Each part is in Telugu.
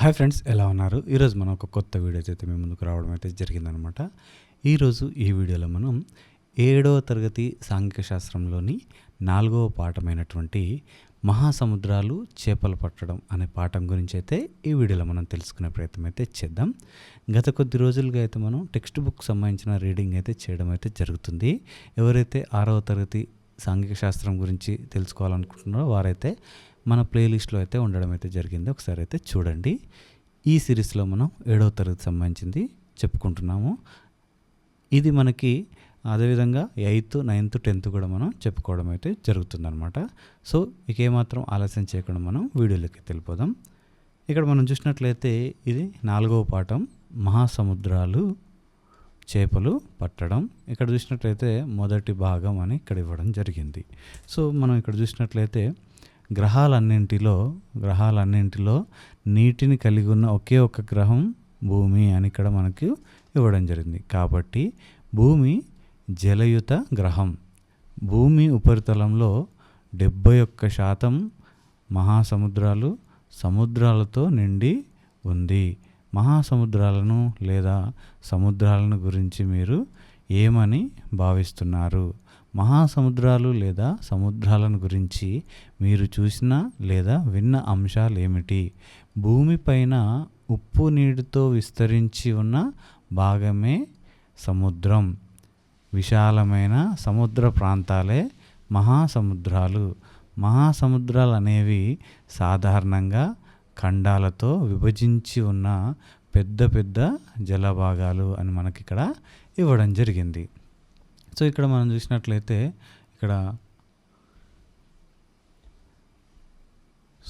హాయ్ ఫ్రెండ్స్ ఎలా ఉన్నారు? ఈరోజు మనం ఒక కొత్త వీడియో అయితే మీ ముందుకు రావడం అయితే జరిగిందనమాట. ఈరోజు ఈ వీడియోలో మనం ఏడవ తరగతి సాంఘిక శాస్త్రంలోని నాలుగవ పాఠమైనటువంటి మహాసముద్రాలు చేపలు పట్టడం అనే పాఠం గురించి అయితే ఈ వీడియోలో మనం తెలుసుకునే ప్రయత్నం అయితే చేద్దాం. గత కొద్ది రోజులుగా అయితే మనం టెక్స్ట్ బుక్ సంబంధించిన రీడింగ్ అయితే చేయడం అయితే జరుగుతుంది. ఎవరైతే ఆరవ తరగతి సాంఘిక శాస్త్రం గురించి తెలుసుకోవాలనుకుంటున్నారో వారైతే మన ప్లేలిస్ట్లో అయితే ఉండడం అయితే జరిగింది. ఒకసారి అయితే చూడండి. ఈ సిరీస్లో మనం ఏడవ తరగతి సంబంధించింది చెప్పుకుంటున్నాము. ఇది మనకి అదేవిధంగా ఎయిత్ నైన్త్ టెన్త్ కూడా మనం చెప్పుకోవడం అయితే జరుగుతుందనమాట సో ఇక ఏమాత్రం ఆలస్యం చేయకుండా మనం వీడియోలోకి వెళ్ళిపోదాం. ఇక్కడ మనం చూసినట్లయితే ఇది నాలుగవ పాఠం. మహాసముద్రాలు చేపలు పట్టడం. ఇక్కడ చూసినట్లయితే మొదటి భాగం అని ఇక్కడ ఇవ్వడం జరిగింది. సో మనం ఇక్కడ చూసినట్లయితే గ్రహాలన్నింటిలో గ్రహాలన్నింటిలో నీటిని కలిగి ఉన్న ఒకే ఒక గ్రహం భూమి అని ఇక్కడ మనకు ఇవ్వడం జరిగింది. కాబట్టి భూమి జలయుత గ్రహం. భూమి ఉపరితలంలో డెబ్బై ఒక్క శాతం మహాసముద్రాలు సముద్రాలతో నిండి ఉంది. మహాసముద్రాలను లేదా సముద్రాలను గురించి మీరు ఏమని భావిస్తున్నారు? మహాసముద్రాలు లేదా సముద్రాలను గురించి మీరు చూసిన లేదా విన్న అంశాలు ఏమిటి? భూమిపైన ఉప్పు నీటితో విస్తరించి ఉన్న భాగమే సముద్రం. విశాలమైన సముద్ర ప్రాంతాలే మహాసముద్రాలు. మహాసముద్రాలు అనేవి సాధారణంగా ఖండాలతో విభజించి ఉన్న పెద్ద పెద్ద జలభాగాలు అని మనకి ఇక్కడ ఇవ్వడం జరిగింది. సో ఇక్కడ మనం చూసినట్లయితే ఇక్కడ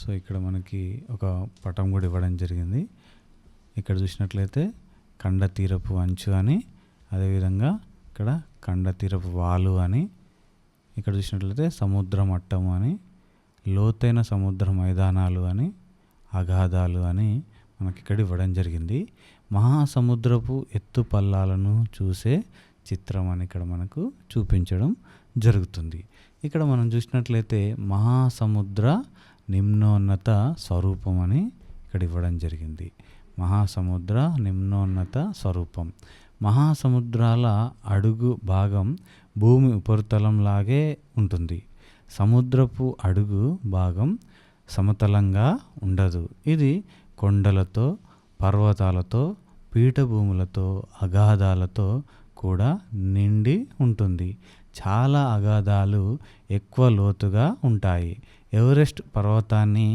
సో ఇక్కడ మనకి ఒక పటం కూడా ఇవ్వడం జరిగింది. ఇక్కడ చూసినట్లయితే కండ తీరపు అంచు అని అదేవిధంగా ఇక్కడ కండ తీరపు వాలు అని ఇక్కడ చూసినట్లయితే సముద్ర మట్టం అని లోతైన సముద్ర మైదానాలు అని అగాధాలు అని మనకి ఇక్కడ ఇవ్వడం జరిగింది. మహాసముద్రపు ఎత్తు పల్లాలను చూసే చిత్రం అని ఇక్కడ మనకు చూపించడం జరుగుతుంది. ఇక్కడ మనం చూసినట్లయితే మహాసముద్ర నిమ్నోన్నత స్వరూపం అని ఇక్కడ ఇవ్వడం జరిగింది. మహాసముద్ర నిమ్నోన్నత స్వరూపం. మహాసముద్రాల అడుగు భాగం భూమి ఉపరితలంలాగే ఉంటుంది. సముద్రపు అడుగు భాగం సమతలంగా ఉండదు. ఇది కొండలతో పర్వతాలతో పీఠభూములతో అగాధాలతో కూడా నిండి ఉంటుంది. చాలా అగాధాలు ఎక్కువ లోతుగా ఉంటాయి. ఎవరెస్ట్ పర్వతాన్ని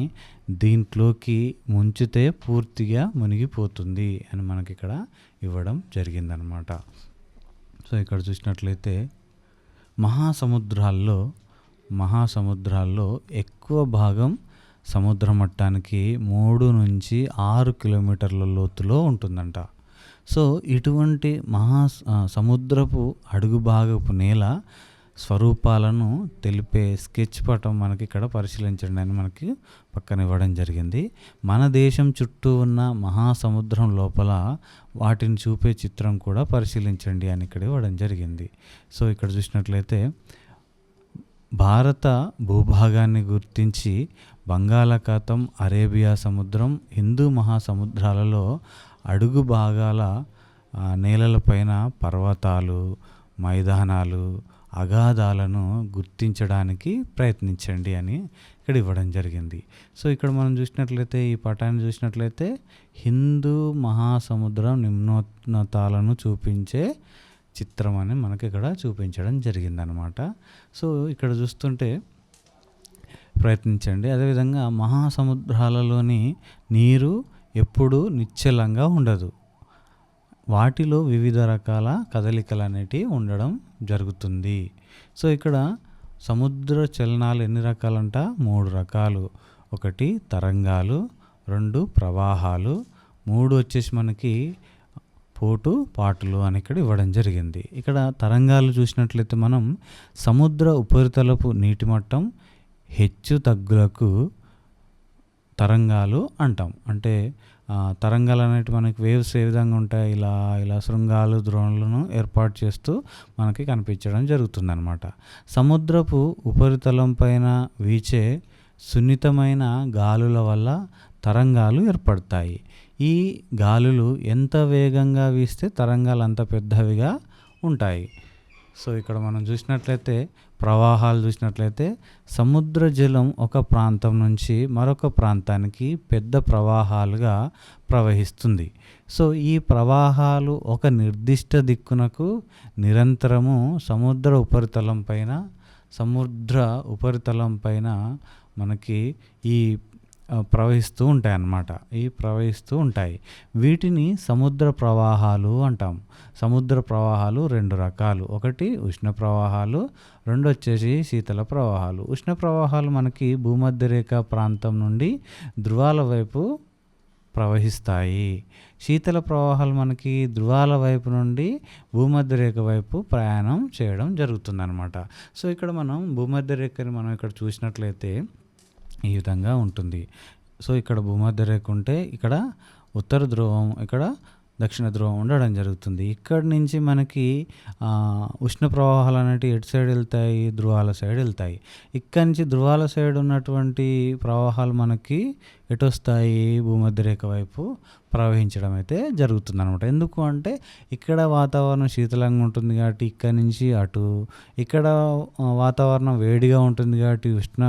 దీంట్లోకి ముంచితే పూర్తిగా మునిగిపోతుంది అని మనకి ఇక్కడ ఇవ్వడం జరిగిందనమాట. సో ఇక్కడ చూసినట్లయితే మహాసముద్రాల్లో మహాసముద్రాల్లో ఎక్కువ భాగం సముద్ర మట్టానికి మూడు నుంచి ఆరు కిలోమీటర్ల లోతులో ఉంటుందంట. సో ఇటువంటి మహా సముద్రపు అడుగు భాగపు నేల స్వరూపాలను తెలిపే స్కెచ్ పటం మనకి ఇక్కడ పరిశీలించండి అని మనకి పక్కన ఇవ్వడం జరిగింది. మన దేశం చుట్టూ ఉన్న మహాసముద్రం లోపల వాటిని చూపే చిత్రం కూడా పరిశీలించండి అని ఇక్కడ ఇవ్వడం జరిగింది. సో ఇక్కడ చూసినట్లయితే భారత భూభాగాన్ని గుర్తించి బంగాళాఖాతం అరేబియా సముద్రం హిందూ మహాసముద్రాలలో అడుగు భాగాల నేలలపైన పర్వతాలు మైదానాలు అగాధాలను గుర్తించడానికి ప్రయత్నించండి అని ఇక్కడ ఇవ్వడం జరిగింది. సో ఇక్కడ మనం చూసినట్లయితే ఈ పటాన్ని చూసినట్లయితే హిందూ మహాసముద్రం నిమ్నోన్నతాలను చూపించే చిత్రం అని మనకి ఇక్కడ చూపించడం జరిగిందనమాట. సో ఇక్కడ చూస్తుంటే ప్రయత్నించండి. అదేవిధంగా మహాసముద్రాలలోని నీరు ఎప్పుడూ నిశ్చలంగా ఉండదు. వాటిలో వివిధ రకాల కదలికలు అనేటివి ఉండడం జరుగుతుంది. సో ఇక్కడ సముద్ర చలనాలు ఎన్ని రకాలంట? మూడు రకాలు. ఒకటి తరంగాలు రెండు ప్రవాహాలు మూడు వచ్చేసి మనకి పోటు పాటులు అని ఇక్కడ ఇవ్వడం జరిగింది. ఇక్కడ తరంగాలు చూసినట్లయితే మనం సముద్ర ఉపరితలపు నీటి మట్టం హెచ్చు తగ్గులకు తరంగాలు అంటాం. అంటే తరంగాలు అనేవి మనకి వేవ్స్ ఏ విధంగా ఉంటాయి? ఇలా ఇలా శృంగాలు ద్రోణులను ఏర్పాటు చేస్తూ మనకి కనిపించడం జరుగుతుందన్నమాట. సముద్రపు ఉపరితలం పైన వీచే సున్నితమైన గాలుల వల్ల తరంగాలు ఏర్పడతాయి. ఈ గాలులు ఎంత వేగంగా వీస్తే తరంగాలు అంత పెద్దవిగా ఉంటాయి? సో ఇక్కడ మనం చూసినట్లయితే ప్రవాహాలు చూసినట్లయితే సముద్ర జలం ఒక ప్రాంతం నుంచి మరొక ప్రాంతానికి పెద్ద ప్రవాహాలుగా ప్రవహిస్తుంది. సో ఈ ప్రవాహాలు ఒక నిర్దిష్ట దిక్కునకు నిరంతరము సముద్ర ఉపరితలం పైన సముద్ర ఉపరితలం పైన మనకి ఈ ప్రవహిస్తూ ఉంటాయి అన్నమాట ఇవి ప్రవహిస్తూ ఉంటాయి. వీటిని సముద్ర ప్రవాహాలు అంటాం. సముద్ర ప్రవాహాలు రెండు రకాలు. ఒకటి ఉష్ణ ప్రవాహాలు రెండు వచ్చేసి శీతల ప్రవాహాలు. ఉష్ణ ప్రవాహాలు మనకి భూమధ్యరేఖ ప్రాంతం నుండి ధృవాల వైపు ప్రవహిస్తాయి. శీతల ప్రవాహాలు మనకి ధృవాల వైపు నుండి భూమధ్యరేఖ వైపు ప్రయాణం చేయడం జరుగుతుందన్నమాట. సో ఇక్కడ మనం భూమధ్యరేఖని మనం ఇక్కడ చూసినట్లయితే ఈ విధంగా ఉంటుంది. సో ఇక్కడ భూమధ్యరేఖ ఉంటే ఇక్కడ ఉత్తర ధ్రువం ఇక్కడ దక్షిణ ధ్రువం ఉండడం జరుగుతుంది. ఇక్కడి నుంచి మనకి ఉష్ణ ప్రవాహాలు అనేటివి ఎటు సైడ్ వెళ్తాయి? ధ్రువాల సైడ్ వెళ్తాయి. ఇక్కడి నుంచి ధ్రువాల సైడ్ ఉన్నటువంటి ప్రవాహాలు మనకి ఎటు వస్తాయి? భూమధ్యరేఖ వైపు ప్రవహించడం అయితే జరుగుతుంది అనమాట ఎందుకు అంటే ఇక్కడ వాతావరణం శీతలంగా ఉంటుంది కాబట్టి ఇక్కడ నుంచి అటు ఇక్కడ వాతావరణం వేడిగా ఉంటుంది కాబట్టి ఉష్ణ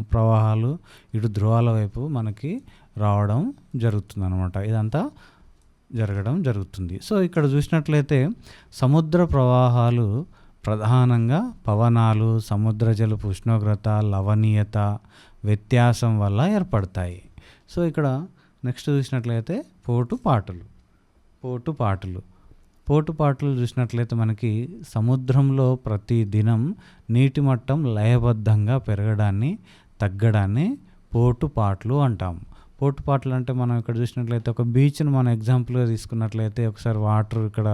ప్రవాహాలు ఇటు ధ్రువాల వైపు మనకి రావడం జరుగుతుంది అనమాట ఇదంతా జరగడం జరుగుతుంది. సో ఇక్కడ చూసినట్లయితే సముద్ర ప్రవాహాలు ప్రధానంగా పవనాలు సముద్ర జలపు ఉష్ణోగ్రత లవణీయత వ్యత్యాసం వల్ల ఏర్పడతాయి. సో ఇక్కడ నెక్స్ట్ చూసినట్లయితే పోటు పాటలు. పోటు పాటలు. పోటుపాట్లు చూసినట్లయితే మనకి సముద్రంలో ప్రతి దినం నీటి మట్టం లయబద్ధంగా పెరగడాన్ని తగ్గడాన్ని పోటుపాట్లు అంటాం. పోటు పాటలు అంటే మనం ఇక్కడ చూసినట్లయితే ఒక బీచ్ను మనం ఎగ్జాంపుల్గా తీసుకున్నట్లయితే ఒకసారి వాటర్ ఇక్కడ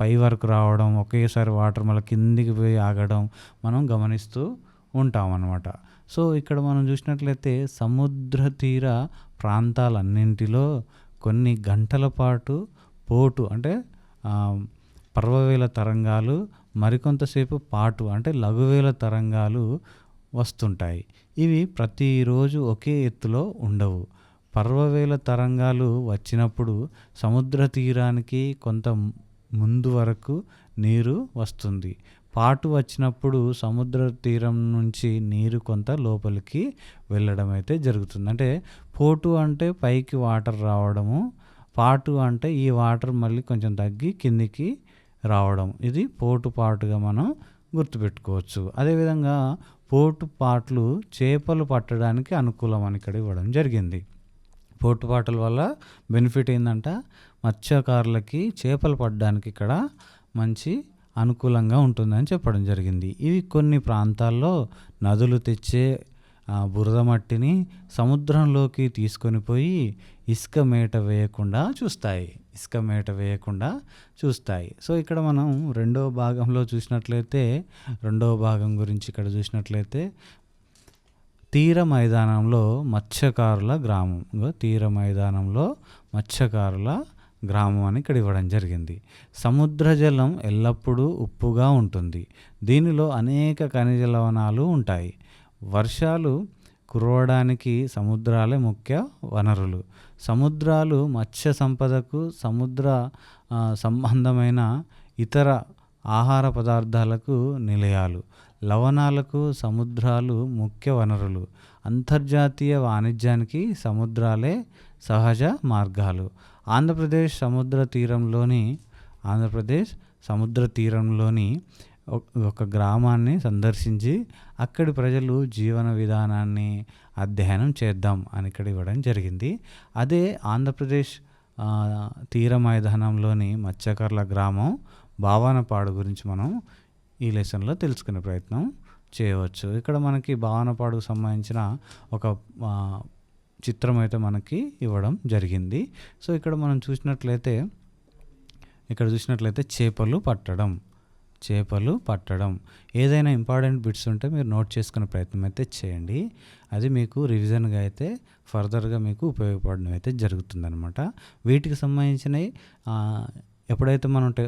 పై వరకు రావడం ఒకేసారి వాటర్ మళ్ళీ కిందికి పోయి ఆగడం మనం గమనిస్తూ ఉంటాం అన్నమాట సో ఇక్కడ మనం చూసినట్లయితే సముద్ర తీర ప్రాంతాలన్నింటిలో కొన్ని గంటల పాటు పోటు అంటే పర్వవేల తరంగాలు మరికొంతసేపు పాటు అంటే లఘువేల తరంగాలు వస్తుంటాయి. ఇవి ప్రతిరోజు ఒకే ఎత్తులో ఉండవు. పర్వవేల తరంగాలు వచ్చినప్పుడు సముద్ర తీరానికి కొంత ముందు వరకు నీరు వస్తుంది. పాటు వచ్చినప్పుడు సముద్ర తీరం నుంచి నీరు కొంత లోపలికి వెళ్ళడం అయితే జరుగుతుంది. అంటే పోటు అంటే పైకి వాటర్ రావడము పాటు అంటే ఈ వాటర్ మళ్ళీ కొంచెం తగ్గి కిందికి రావడం. ఇది పోటు పాటుగా మనం గుర్తుపెట్టుకోవచ్చు. అదేవిధంగా పోటు పాటలు చేపలు పట్టడానికి అనుకూలం అని ఇక్కడ ఇవ్వడం జరిగింది. పోటుపాటల వల్ల బెనిఫిట్ ఏంటంట మత్స్యకారులకి చేపలు పడడానికి ఇక్కడ మంచి అనుకూలంగా ఉంటుందని చెప్పడం జరిగింది. ఇవి కొన్ని ప్రాంతాల్లో నదులు తెచ్చే బురద మట్టిని సముద్రంలోకి తీసుకొని పోయి ఇసుక మేట వేయకుండా చూస్తాయి. ఇసుక మేట వేయకుండా చూస్తాయి. సో ఇక్కడ మనం రెండో భాగంలో చూసినట్లయితే రెండో భాగం గురించి ఇక్కడ చూసినట్లయితే తీర మైదానంలో మత్స్యకారుల గ్రామం. తీర మైదానంలో మత్స్యకారుల గ్రామం అని ఇక్కడ ఇవ్వడం జరిగింది. సముద్ర జలం ఎల్లప్పుడూ ఉప్పుగా ఉంటుంది. దీనిలో అనేక ఖనిజ లవణాలు ఉంటాయి. వర్షాలు కురవడానికి సముద్రాలే ముఖ్య వనరులు. సముద్రాలు మత్స్య సంపదకు సముద్ర సంబంధమైన ఇతర ఆహార పదార్థాలకు నిలయాలు. లవణాలకు సముద్రాలు ముఖ్య వనరులు. అంతర్జాతీయ వాణిజ్యానికి సముద్రాలే సహజ మార్గాలు. ఆంధ్రప్రదేశ్ సముద్ర తీరంలోని ఆంధ్రప్రదేశ్ సముద్ర తీరంలోని ఒక- ఒక గ్రామాన్ని సందర్శించి అక్కడి ప్రజలు జీవన విధానాన్ని అధ్యయనం చేద్దాం అని ఇక్కడ ఇవ్వడం జరిగింది. అదే ఆంధ్రప్రదేశ్ తీర మైదానంలోని మత్స్యకారుల గ్రామం భావనపాడు గురించి మనం ఈ లెసన్లో తెలుసుకునే ప్రయత్నం చేయవచ్చు. ఇక్కడ మనకి భావనపాడుకు సంబంధించిన ఒక చిత్రం అయితే మనకి ఇవ్వడం జరిగింది. సో ఇక్కడ మనం చూసినట్లయితే ఇక్కడ చూసినట్లయితే చేపలు పట్టడం. చేపలు పట్టడం. ఏదైనా ఇంపార్టెంట్ బిట్స్ ఉంటే మీరు నోట్ చేసుకునే ప్రయత్నం అయితే చేయండి. అది మీకు రివిజన్గా అయితే ఫర్దర్గా మీకు ఉపయోగపడడం అయితే జరుగుతుందనమాట వీటికి సంబంధించినవి ఎప్పుడైతే మనం టె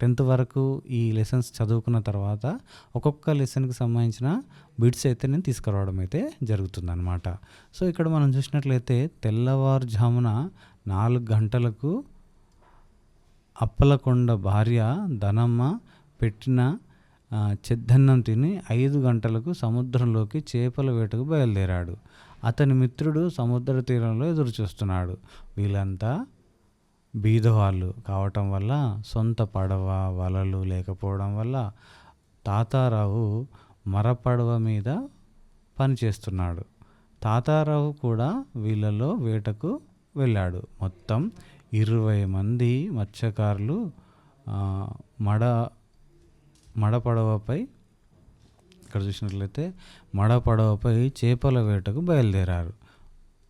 టెన్త్ వరకు ఈ లెసన్స్ చదువుకున్న తర్వాత ఒక్కొక్క లెసన్‌కి సంబంధించిన బిట్స్ అయితే నేను తీసుకురావడం అయితే జరుగుతుందనమాట. సో, ఇక్కడ మనం చూసినట్లయితే తెల్లవారుజామున నాలుగు గంటలకు అప్పలకొండ భార్య ధనమ్మ పెట్టిన చెద్దన్నం తిని ఐదు గంటలకు సముద్రంలోకి చేపల వేటకు బయలుదేరాడు. అతని మిత్రుడు సముద్ర తీరంలో ఎదురుచూస్తున్నాడు. వీళ్ళంతా బీదవాళ్ళు కావటం వల్ల సొంత పడవ, వలలు లేకపోవడం వల్ల తాతారావు మరపడవ మీద పనిచేస్తున్నాడు. తాతారావు కూడా వీళ్ళలో వేటకు వెళ్ళాడు. మొత్తం 20 మంది మత్స్యకారులు మడ మడపడవపై ఇక్కడ చూసినట్లయితే మడపడవపై చేపల వేటకు బయలుదేరారు.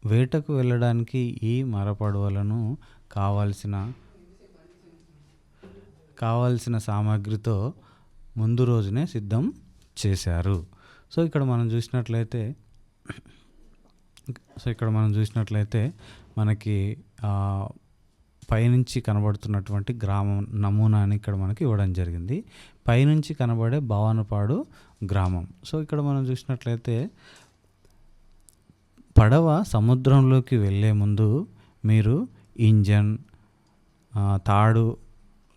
వేటకు వెళ్ళడానికి ఈ మరపడవలను కావాల్సిన కావాల్సిన సామాగ్రితో ముందు రోజునే సిద్ధం చేశారు. సో, ఇక్కడ మనం చూసినట్లయితే సో, ఇక్కడ మనం చూసినట్లయితే మనకి పైనుంచి కనబడుతున్నటువంటి గ్రామం నమూనాని ఇక్కడ మనకి ఇవ్వడం జరిగింది. పైనుంచి కనబడే భవానపాడు గ్రామం. సో, ఇక్కడ మనం చూసినట్లయితే పడవ సముద్రంలోకి వెళ్ళే ముందు మీరు ఇంజన్ తాడు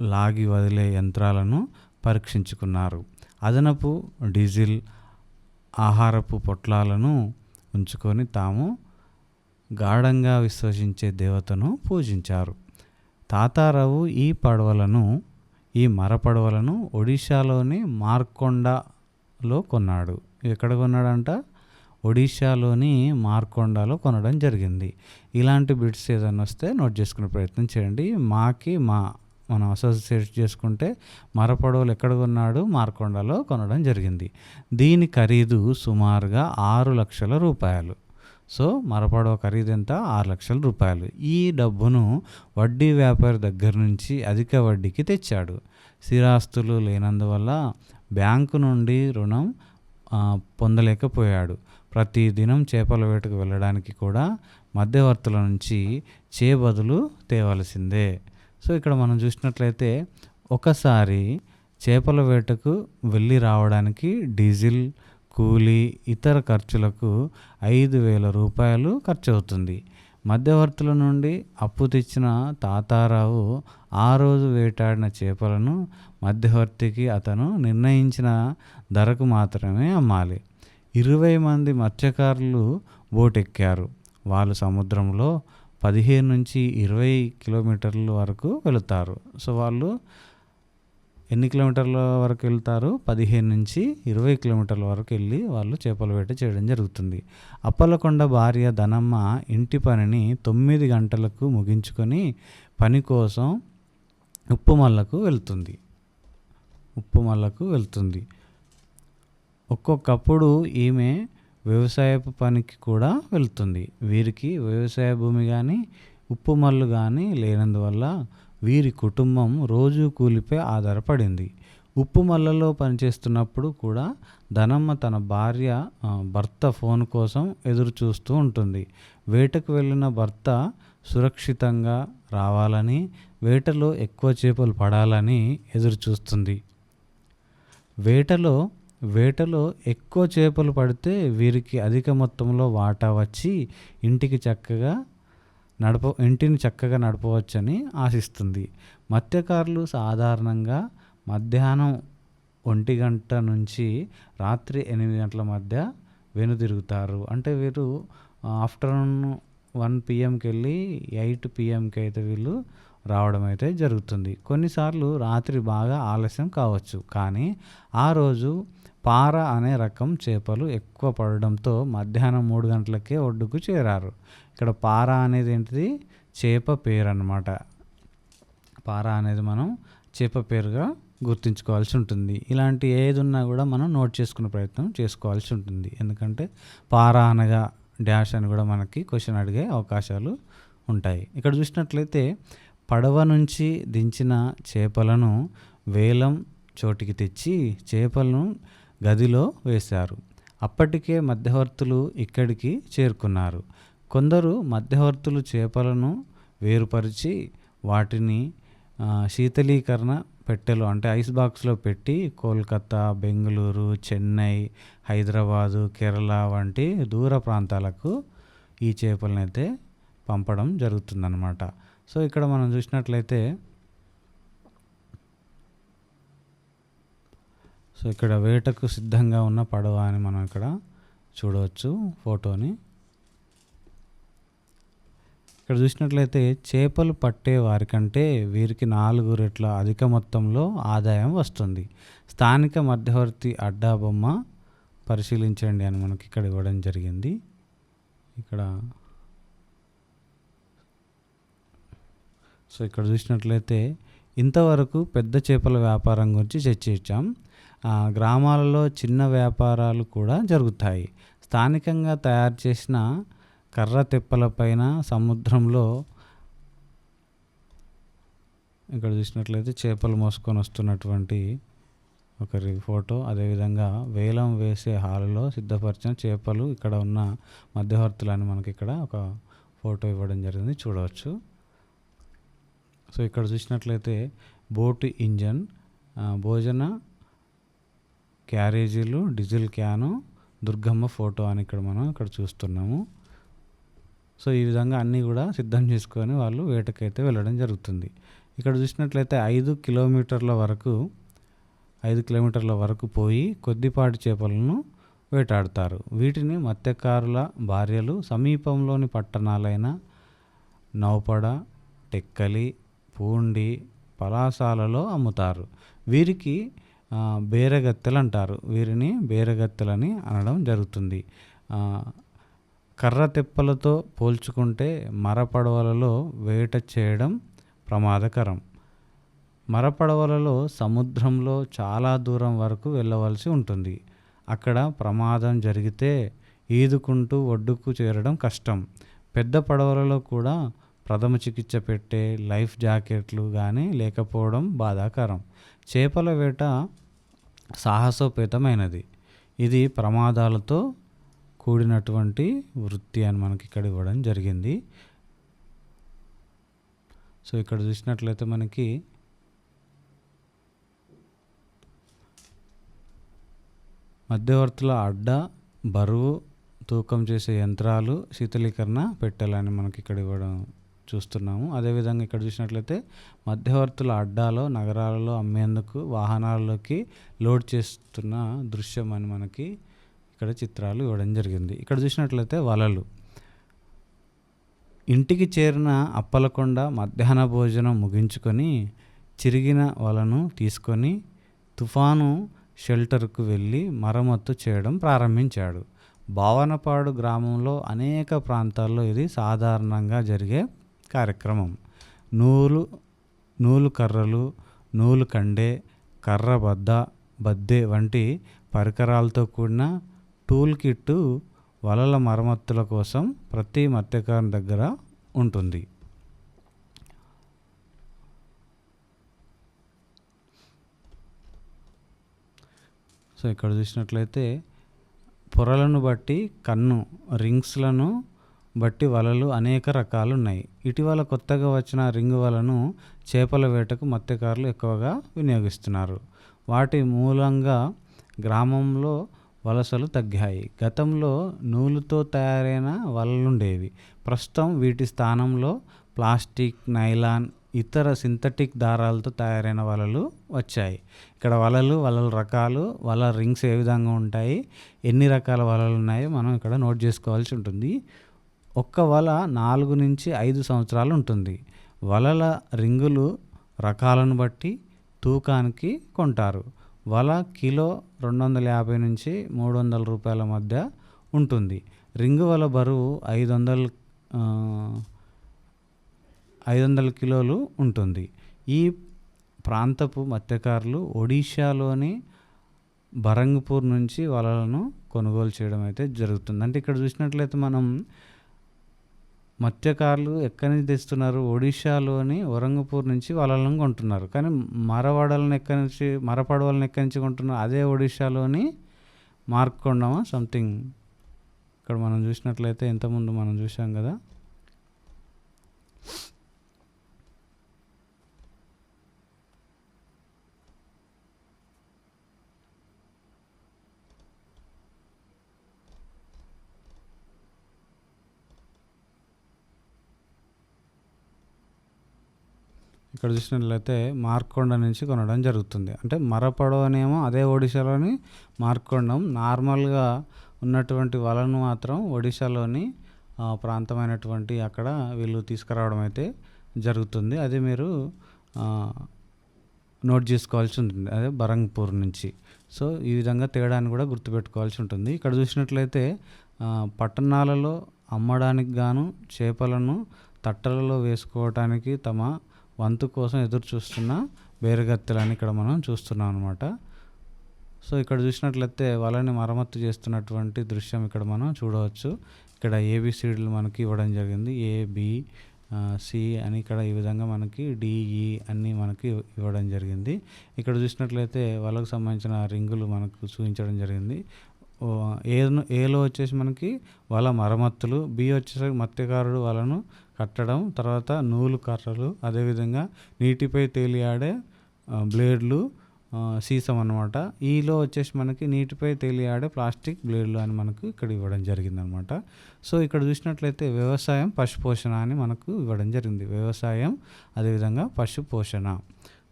లాగి వదిలే యంత్రాలను పరీక్షించుకున్నారు. అదనపు డీజిల్, ఆహారపు పొట్లాలను ఉంచుకొని తాము గాఢంగా విశ్వసించే దేవతను పూజించారు. తాతారావు ఈ పడవలను ఈ మరపడవలను ఒడిషాలోని మార్కొండలో కొన్నాడు. ఎక్కడ కొన్నాడంట? ఒడిషాలోని మార్కొండలో కొనడం జరిగింది. ఇలాంటి బిట్స్ ఏదైనా వస్తే నోట్ చేసుకునే ప్రయత్నం చేయండి. మాకి మా మనం అసోసియేట్ చేసుకుంటే మరపడవలు ఎక్కడ కొన్నాడు? మార్కొండలో కొనడం జరిగింది. దీని ఖరీదు సుమారుగా ఆరు లక్షల రూపాయలు. సో, మరపడవ ఖరీదెంత? 6,00,000 రూపాయలు. ఈ డబ్బును వడ్డీ వ్యాపారి దగ్గర నుంచి అధిక వడ్డీకి తెచ్చాడు. స్థిరాస్తులు లేనందువల్ల బ్యాంకు నుండి రుణం పొందలేకపోయాడు. ప్రతి దినం చేపల వేటకు వెళ్ళడానికి కూడా మధ్యవర్తుల నుంచి చేబదులు తేవలసిందే. సో, ఇక్కడ మనం చూసినట్లయితే ఒకసారి చేపల వేటకు వెళ్ళి రావడానికి డీజిల్, కూలీ, ఇతర ఖర్చులకు ఐదు వేల రూపాయలు ఖర్చవుతుంది. మధ్యవర్తుల నుండి అప్పు తెచ్చిన తాతారావు ఆ రోజు వేటాడిన చేపలను మధ్యవర్తికి అతను నిర్ణయించిన ధరకు మాత్రమే అమ్మాలి. 20 మంది మత్స్యకారులు బోటెక్కారు. వాళ్ళు సముద్రంలో 15-20 కిలోమీటర్ల వరకు వెళుతారు. సో, వాళ్ళు ఎన్ని కిలోమీటర్ల వరకు వెళ్తారు? 15-20 కిలోమీటర్ల వరకు వెళ్ళి వాళ్ళు చేపల వేట చేయడం జరుగుతుంది. అప్పలకొండ భార్య ధనమ్మ ఇంటి పనిని తొమ్మిది గంటలకు ముగించుకొని పని కోసం ఉప్పుమల్లకు వెళ్తుంది. ఉప్పుమల్లకు వెళ్తుంది. ఒక్కొక్కప్పుడు ఈమె వ్యవసాయపు పనికి కూడా వెళ్తుంది. వీరికి వ్యవసాయ భూమి గానీ, ఉప్పుమల్లు కానీ లేనందువల్ల వీరి కుటుంబం రోజు కూలిపై ఆధారపడింది. ఉప్పు మల్లలో పనిచేస్తున్నప్పుడు కూడా ధనమ్మ తన భార్య భర్త ఫోన్ కోసం ఎదురుచూస్తూ ఉంటుంది. వేటకు వెళ్ళిన భర్త సురక్షితంగా రావాలని, వేటలో ఎక్కువ చేపలు పడాలని ఎదురుచూస్తుంది. వేటలో వేటలో ఎక్కువ చేపలు పడితే వీరికి అధిక మొత్తంలో వాటా వచ్చి ఇంటికి చక్కగా నడప ఇంటిని చక్కగా నడపవచ్చని ఆశిస్తుంది. మత్స్యకారులు సాధారణంగా మధ్యాహ్నం ఒంటి గంట నుంచి రాత్రి ఎనిమిది గంటల మధ్య వెనుదిరుగుతారు. అంటే వీరు ఆఫ్టర్‌నూన్ 1 పీఎంకెళ్ళి 8 పీఎంకి అయితే వీళ్ళు రావడం అయితే జరుగుతుంది. కొన్నిసార్లు రాత్రి బాగా ఆలస్యం కావచ్చు. కానీ ఆ రోజు పార అనే రకం చేపలు ఎక్కువ పడడంతో మధ్యాహ్నం మూడు గంటలకే ఒడ్డుకు చేరారు. ఇక్కడ పార అనేది ఏంటిది? చేప పేరన్నమాట. పార అనేది మనం చేప పేరుగా గుర్తుంచుకోవాల్సి ఉంటుంది. ఇలాంటి ఏదున్నా కూడా మనం నోట్ చేసుకునే ప్రయత్నం చేసుకోవాల్సి ఉంటుంది. ఎందుకంటే పార అనగా డాష్ అని కూడా మనకి క్వశ్చన్ అడిగే అవకాశాలు ఉంటాయి. ఇక్కడ చూసినట్లయితే పడవ నుంచి దించిన చేపలను వేలం చోటికి తెచ్చి చేపలను గదిలో వేశారు. అప్పటికే మధ్యవర్తులు ఇక్కడికి చేరుకున్నారు. కొందరు మధ్యవర్తులు చేపలను వేరుపరిచి వాటిని శీతలీకరణ పెట్టెలు అంటే ఐస్ బాక్స్లో పెట్టి కోల్కతా బెంగళూరు చెన్నై హైదరాబాదు కేరళ వంటి దూర ప్రాంతాలకు ఈ చేపలను అయితే పంపడం జరుగుతుందన్నమాట సో ఇక్కడ మనం చూసినట్లయితే సో ఇక్కడ వేటకు సిద్ధంగా ఉన్న పడవ అని మనం ఇక్కడ చూడవచ్చు ఫోటోని. ఇక్కడ చూసినట్లయితే చేపలు పట్టే వారికంటే వీరికి నాలుగు రెట్ల అధిక మొత్తంలో ఆదాయం వస్తుంది. స్థానిక మధ్యవర్తి అడ్డా బొమ్మ పరిశీలించండి అని మనకి ఇక్కడ ఇవ్వడం జరిగింది. ఇక్కడ సో ఇక్కడ చూసినట్లయితే ఇంతవరకు పెద్ద చేపల వ్యాపారం గురించి చర్చించాం. గ్రామాలలో చిన్న వ్యాపారాలు కూడా జరుగుతాయి. స్థానికంగా తయారు చేసిన కర్ర తెప్పలపైన సముద్రంలో ఇక్కడ చూసినట్లయితే చేపలు మోసుకొని వస్తున్నటువంటి ఒకరి ఫోటో. అదేవిధంగా వేలం వేసే హాలులో సిద్ధపరిచిన చేపలు ఇక్కడ ఉన్న మధ్యవర్తులని మనకి ఇక్కడ ఒక ఫోటో ఇవ్వడం జరిగింది. చూడవచ్చు. సో ఇక్కడ చూసినట్లయితే బోటు ఇంజన్ భోజన క్యారేజీలు డీజిల్ క్యాను దుర్గమ్మ ఫోటో అని ఇక్కడ మనం ఇక్కడ చూస్తున్నాము. సో ఈ విధంగా అన్నీ కూడా సిద్ధం చేసుకొని వాళ్ళు వేటకైతే వెళ్ళడం జరుగుతుంది. ఇక్కడ చూసినట్లయితే ఐదు కిలోమీటర్ల వరకు ఐదు కిలోమీటర్ల వరకు పోయి కొద్దిపాటి చేపలను వేటాడుతారు. వీటిని మత్స్యకారుల భార్యలు సమీపంలోని పట్టణాలైన నౌపడ టెక్కలి పూండి పలాసాలలో అమ్ముతారు. వీరికి బేరగత్తెలు అంటారు వీరిని బేరగత్తెలని అనడం జరుగుతుంది. కర్ర తెప్పలతో పోల్చుకుంటే మరపడవలలో వేట చేయడం ప్రమాదకరం. మరపడవలలో సముద్రంలో చాలా దూరం వరకు వెళ్ళవలసి ఉంటుంది. అక్కడ ప్రమాదం జరిగితే ఈదుకుంటూ ఒడ్డుకు చేరడం కష్టం. పెద్ద పడవలలో కూడా ప్రథమ చికిత్స పెట్టే లైఫ్ జాకెట్లు కానీ లేకపోవడం బాధాకరం. చేపల వేట సాహసోపేతమైనది. ఇది ప్రమాదాలతో కూడినటువంటి వృత్తి అని మనకి ఇక్కడ ఇవ్వడం జరిగింది. సో ఇక్కడ చూసినట్లయితే మనకి మధ్యవర్తుల అడ్డ బరువు తూకం చేసే యంత్రాలు శీతలీకరణ పెట్టాలని మనకి ఇక్కడ ఇవ్వడం చూస్తున్నాము. అదేవిధంగా ఇక్కడ చూసినట్లయితే మధ్యవర్తుల అడ్డాలో నగరాలలో అమ్మేందుకు వాహనాల్లోకి లోడ్ చేస్తున్న దృశ్యం అని మనకి ఇక్కడ చిత్రాలు ఇవ్వడం జరిగింది. ఇక్కడ చూసినట్లయితే వలలు. ఇంటికి చేరిన అప్పలకొండ మధ్యాహ్న భోజనం ముగించుకొని చిరిగిన వలను తీసుకొని తుఫాను షెల్టర్కు వెళ్ళి మరమ్మత్తు చేయడం ప్రారంభించాడు. భావనపాడు గ్రామంలో అనేక ప్రాంతాల్లో ఇది సాధారణంగా జరిగే కార్యక్రమం. నూలు నూలు కర్రలు నూలు కండే కర్ర బద్ద బద్దె వంటి పరికరాలతో కూడిన టూల్ కిట్టు వలల మరమ్మతుల కోసం ప్రతి మత్స్యకారుని దగ్గర ఉంటుంది. సో ఇక్కడ చూసినట్లయితే పొరలను బట్టి కన్ను రింగ్స్లను బట్టి వలలు అనేక రకాలు ఉన్నాయి ఇటీవల కొత్తగా వచ్చిన రింగ్ వలను చేపల వేటకు మత్స్యకారులు ఎక్కువగా వినియోగిస్తున్నారు. వాటి మూలంగా గ్రామంలో వలసలు తగ్గాయి. గతంలో నూలుతో తయారైన వలలుండేవి. ప్రస్తుతం వీటి స్థానంలో ప్లాస్టిక్ నైలాన్ ఇతర సింథటిక్ దారాలతో తయారైన వలలు వచ్చాయి. ఇక్కడ వలలు వలల రకాలు వల రింగ్స్ ఏ విధంగా ఉంటాయి ఎన్ని రకాల వలలు ఉన్నాయో మనం ఇక్కడ నోట్ చేసుకోవాల్సి ఉంటుంది. ఒక్క వల నాలుగు నుంచి ఐదు సంవత్సరాలు ఉంటుంది. వలల రింగులు రకాలను బట్టి తూకానికి కొంటారు. వల కిలో రెండు వందల యాభై నుంచి మూడు వందల రూపాయల మధ్య ఉంటుంది. రింగు వల బరువు ఐదు వందలు ఐదు వందల కిలోలు ఉంటుంది. ఈ ప్రాంతపు మత్స్యకారులు ఒడిశాలోని బరంగపూర్ నుంచి వలలను కొనుగోలు చేయడం అయితే జరుగుతుంది అంటే ఇక్కడ చూసినట్లయితే మనం మత్స్యకారులు ఎక్కడి నుంచి తెస్తున్నారు? ఒడిశాలోని వరంగపూర్ నుంచి వలలను కొంటున్నారు. కానీ మరవడలను ఎక్కడి నుంచి మరపడవలను ఎక్కడి నుంచి కొంటున్నారు? అదే ఒడిశాలోని మార్కొండమా సంథింగ్. ఇక్కడ మనం చూసినట్లయితే ఇంతకుముందు మనం చూసాం కదా. ఇక్కడ చూసినట్లయితే మార్కొండ నుంచి కొనడం జరుగుతుంది. అంటే మరపడవ అనేమో అదే ఒడిశాలోని మార్కొండం. నార్మల్గా ఉన్నటువంటి వలను మాత్రం ఒడిశాలోని ప్రాంతమైనటువంటి అక్కడ వీళ్ళు తీసుకురావడం అయితే జరుగుతుంది. అది మీరు నోట్ చేసుకోవాల్సి ఉంటుంది. అదే బరంగ్పూర్ నుంచి. సో ఈ విధంగా తేడాన్ని కూడా గుర్తుపెట్టుకోవాల్సి ఉంటుంది. ఇక్కడ చూసినట్లయితే పట్టణాలలో అమ్మడానికి గాను చేపలను తట్టలలో వేసుకోవటానికి తమ వంతు కోసం ఎదురు చూస్తున్న బేరగత్తెలని ఇక్కడ మనం చూస్తున్నాం అనమాట సో ఇక్కడ చూసినట్లయితే వాళ్ళని మరమ్మత్తు చేస్తున్నటువంటి దృశ్యం ఇక్కడ మనం చూడవచ్చు. ఇక్కడ ఏబిసిడీలు మనకి ఇవ్వడం జరిగింది. ఏబి సి అని ఇక్కడ ఈ విధంగా మనకి డిఈ అన్నీ మనకి ఇవ్వడం జరిగింది. ఇక్కడ చూసినట్లయితే వాళ్ళకు సంబంధించిన రింగులు మనకు చూపించడం జరిగింది. ఏను ఏలో వచ్చేసి మనకి వాళ్ళ మరమ్మత్తులు బి వచ్చేసరికి మత్స్యకారుడు వాళ్ళను కట్టడం తర్వాత నూలు కర్రలు అదేవిధంగా నీటిపై తేలియాడే బ్లేడ్లు సీసం అన్నమాట. ఈలో వచ్చేసి మనకి నీటిపై తేలియాడే ప్లాస్టిక్ బ్లేడ్లు అని మనకు ఇక్కడ ఇవ్వడం జరిగింది అనమాట సో ఇక్కడ చూసినట్లయితే వ్యవసాయం పశుపోషణ అని మనకు ఇవ్వడం జరిగింది. వ్యవసాయం అదేవిధంగా పశుపోషణ.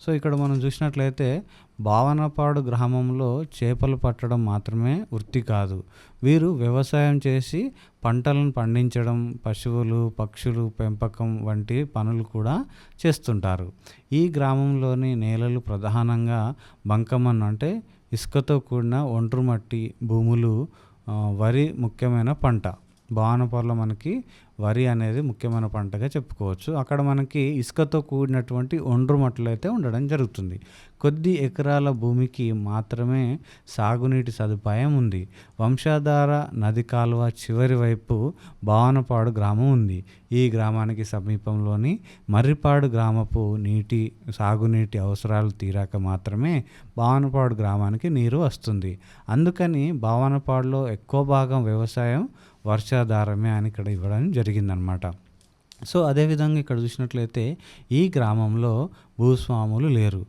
సో ఇక్కడ మనం చూసినట్లయితే భావనపాడు గ్రామంలో చేపలు పట్టడం మాత్రమే వృత్తి కాదు. వీరు వ్యవసాయం చేసి పంటలను పండించడం పశువులు పక్షులు పెంపకం వంటి పనులు కూడా చేస్తుంటారు. ఈ గ్రామంలోని నేలలు ప్రధానంగా బంకమన్ను అంటే ఇసుకతో కూడిన ఒండ్రు మట్టి భూములు వరి ముఖ్యమైన పంట. భావనపాడులో మనకి వరి అనేది ముఖ్యమైన పంటగా చెప్పుకోవచ్చు. అక్కడ మనకి ఇసుకతో కూడినటువంటి ఒండ్రు మట్టలు అయితే ఉండడం జరుగుతుంది. కొద్ది ఎకరాల భూమికి మాత్రమే సాగునీటి సదుపాయం ఉంది. వంశాధార నది కాలువ చివరి వైపు భావనపాడు గ్రామం ఉంది. ఈ గ్రామానికి సమీపంలోని మర్రిపాడు గ్రామపు నీటి సాగునీటి అవసరాలు తీరాక మాత్రమే భావనపాడు గ్రామానికి నీరు వస్తుంది. అందుకని భావనపాడులో ఎక్కువ భాగం వ్యవసాయం వర్షాధారమే అని ఇక్కడ ఇవ్వడం జరిగిందనమాట సో అదేవిధంగా ఇక్కడ చూసినట్లయితే ఈ గ్రామంలో భూస్వాములు లేరు.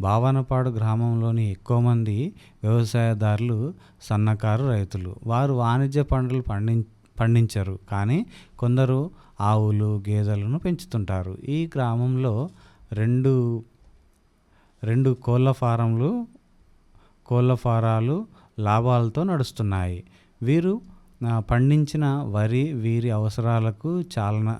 భావనపాడు గ్రామంలోని ఎక్కువ మంది వ్యవసాయదారులు సన్నకారు రైతులు. వారు వాణిజ్య పంటలు పండి పండించరు. కానీ కొందరు ఆవులు గేదెలను పెంచుతుంటారు. ఈ గ్రామంలో రెండు రెండు కోళ్ళ ఫారంలు కోళ్ళ ఫారాలు లాభాలతో నడుస్తున్నాయి. వీరు పండించిన వరి వీరి అవసరాలకు చాలన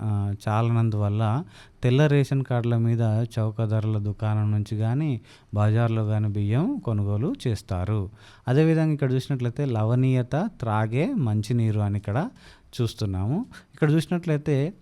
చాలనందువల్ల తెల్ల రేషన్ కార్డుల మీద చౌక ధరల దుకాణం నుంచి కానీ బజార్లో కానీ బియ్యం కొనుగోలు చేస్తారు. అదేవిధంగా ఇక్కడ చూసినట్లయితే లవణీయత త్రాగే మంచినీరు అని ఇక్కడ చూస్తున్నాము. ఇక్కడ చూసినట్లయితే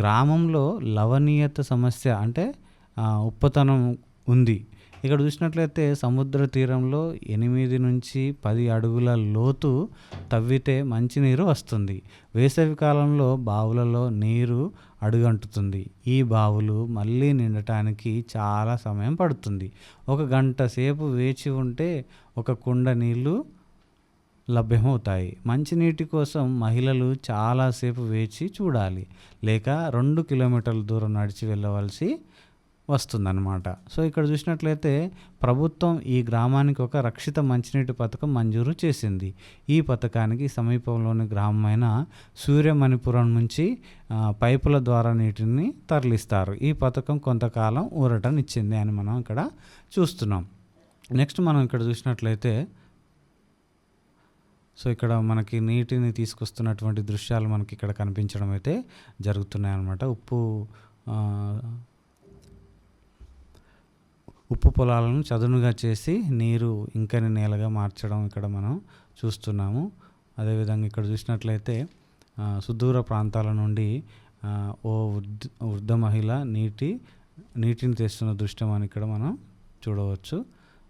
గ్రామంలో లవణీయత సమస్య అంటే ఉప్పతనం ఉంది. ఇక్కడ చూసినట్లయితే సముద్ర తీరంలో ఎనిమిది నుంచి పది అడుగుల లోతు తవ్వితే మంచినీరు వస్తుంది. వేసవి కాలంలో బావులలో నీరు అడుగంటుతుంది. ఈ బావులు మళ్ళీ నిండటానికి చాలా సమయం పడుతుంది. ఒక గంట సేపు వేచి ఉంటే ఒక కుండ నీళ్ళు లభ్యమవుతాయి. మంచినీటి కోసం మహిళలు చాలాసేపు వేచి చూడాలి. లేక రెండు కిలోమీటర్ల దూరం నడిచి వెళ్ళవలసి వస్తుందన్నమాట. సో ఇక్కడ చూసినట్లయితే ప్రభుత్వం ఈ గ్రామానికి ఒక రక్షిత మంచినీటి పథకం మంజూరు చేసింది. ఈ పథకానికి సమీపంలోని గ్రామమైన సూర్యమణిపురం నుంచి పైపుల ద్వారా నీటిని తరలిస్తారు. ఈ పథకం కొంతకాలం ఊరటనిచ్చింది అని మనం ఇక్కడ చూస్తున్నాం. నెక్స్ట్ మనం ఇక్కడ చూసినట్లయితే సో ఇక్కడ మనకి నీటిని తీసుకొస్తున్నటువంటి దృశ్యాలు మనకి ఇక్కడ కనిపించడం అయితే జరుగుతున్నాయి అన్నమాట ఉప్పు ఉప్పు పొలాలను చదునుగా చేసి నీరు ఇంకని నేలగా మార్చడం ఇక్కడ మనం చూస్తున్నాము. అదేవిధంగా ఇక్కడ చూసినట్లయితే సుదూర ప్రాంతాల నుండి ఓ వృద్ధ వృద్ధ మహిళ నీటి నీటిని తెస్తున్న దృశ్యం అని ఇక్కడ మనం చూడవచ్చు.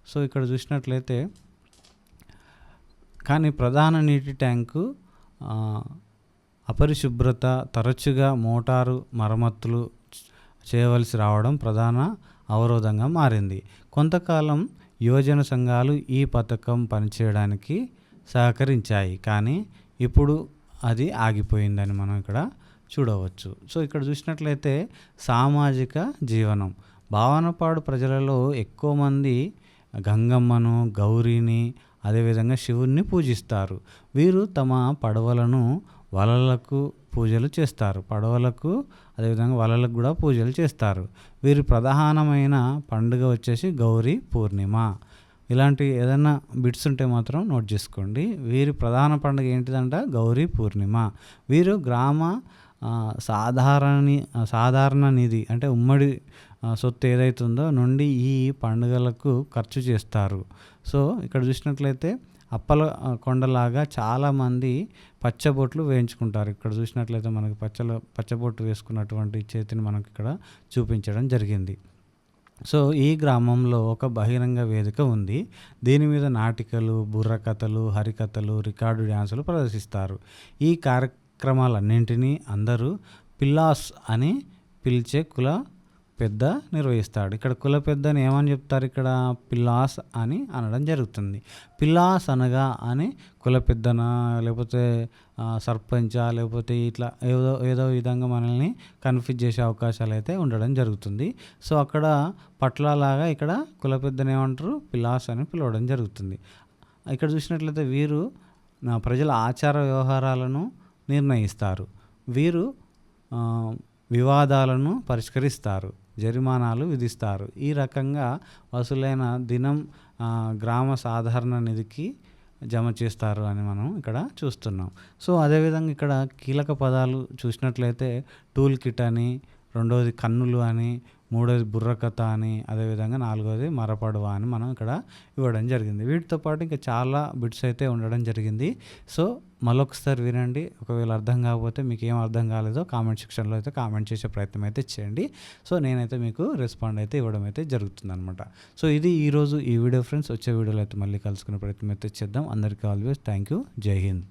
సో ఇక్కడ చూసినట్లయితే కానీ ప్రధాన నీటి ట్యాంకు అపరిశుభ్రత తరచుగా మోటారు మరమ్మతులు చేయవలసి రావడం ప్రధాన అవరోధంగా మారింది. కొంతకాలం యువజన సంఘాలు ఈ పథకం పనిచేయడానికి సహకరించాయి. కానీ ఇప్పుడు అది ఆగిపోయిందని మనం ఇక్కడ చూడవచ్చు. సో ఇక్కడ చూసినట్లయితే సామాజిక జీవనం. భావనపాడు ప్రజలలో ఎక్కువ మంది గంగమ్మను గౌరీని అదేవిధంగా శివుణ్ణి పూజిస్తారు. వీరు తమ పడవలను వలలకు పూజలు చేస్తారు. పడవలకు అదేవిధంగా వలలకు కూడా పూజలు చేస్తారు. వీరి ప్రధానమైన పండుగ వచ్చేసి గౌరీ పూర్ణిమ. ఇలాంటి ఏదైనా బిట్స్ ఉంటే మాత్రం నోట్ చేసుకోండి. వీరి ప్రధాన పండుగ ఏంటిదంట? గౌరీ పూర్ణిమ. వీరు గ్రామ సాధారణ సాధారణ నిధి అంటే ఉమ్మడి సొత్తు ఏదైతుందో నుండి ఈ పండుగలకు ఖర్చు చేస్తారు. సో ఇక్కడ చూసినట్లయితే అప్పల కొండలాగా చాలామంది పచ్చబొట్లు వేయించుకుంటారు. ఇక్కడ చూసినట్లయితే మనకి పచ్చల పచ్చబొట్టు వేసుకున్నటువంటి చేతిని మనకి ఇక్కడ చూపించడం జరిగింది. సో ఈ గ్రామంలో ఒక బహిరంగ వేదిక ఉంది. దీని మీద నాటికలు బుర్రకథలు హరికథలు రికార్డు డ్యాన్సులు ప్రదర్శిస్తారు. ఈ కార్యక్రమాలన్నింటినీ అందరూ పిల్లాస్ అని పిలిచే కుల పెద్ద నిర్వహిస్తాడు. ఇక్కడ కుల పెద్దని ఏమని చెప్తారు ఇక్కడ? పిల్లాస్ అని అనడం జరుగుతుంది. పిల్లాస్ అనగా అని కుల పెద్దన లేకపోతే సర్పంచా లేకపోతే ఇట్లా ఏదో ఏదో విధంగా మనల్ని కన్ఫ్యూజ్ చేసే అవకాశాలు అయితే ఉండడం జరుగుతుంది. సో అక్కడ పట్లాలాగా ఇక్కడ కుల పెద్దని ఏమంటారు? పిల్లాస్ అని పిలవడం జరుగుతుంది. ఇక్కడ చూసినట్లయితే వీరు నా ప్రజల ఆచార వ్యవహారాలను నిర్ణయిస్తారు. వీరు వివాదాలను పరిష్కరిస్తారు. జరిమానాలు విధిస్తారు. ఈ రకంగా వసూలైన దినం గ్రామ సాధారణ నిధికి జమ చేస్తారు అని మనం ఇక్కడ చూస్తున్నాం. సో అదేవిధంగా ఇక్కడ కీలక పదాలు చూసినట్లయితే టూల్ కిట్ అని రెండవది కన్నులు అని మూడోది బుర్రకథ అని అదేవిధంగా నాలుగోది మరపడవ అని మనం ఇక్కడ ఇవ్వడం జరిగింది. వీటితో పాటు ఇంకా చాలా బిట్స్ అయితే ఉండడం జరిగింది. సో మరొకసారి వినండి. ఒకవేళ అర్థం కాకపోతే మీకు ఏం అర్థం కాలేదో కామెంట్ సెక్షన్లో అయితే కామెంట్ చేసే ప్రయత్నం అయితే చేయండి. సో నేనైతే మీకు రెస్పాండ్ అయితే ఇవ్వడం అయితే జరుగుతుందనమాట సో ఇది ఈరోజు ఈ వీడియో ఫ్రెండ్స్. వచ్చే వీడియోలో అయితే మళ్ళీ కలుసుకునే ప్రయత్నం అయితే చేద్దాం. అందరికీ ఆల్వేస్ థ్యాంక్ యూ. జై హింద్.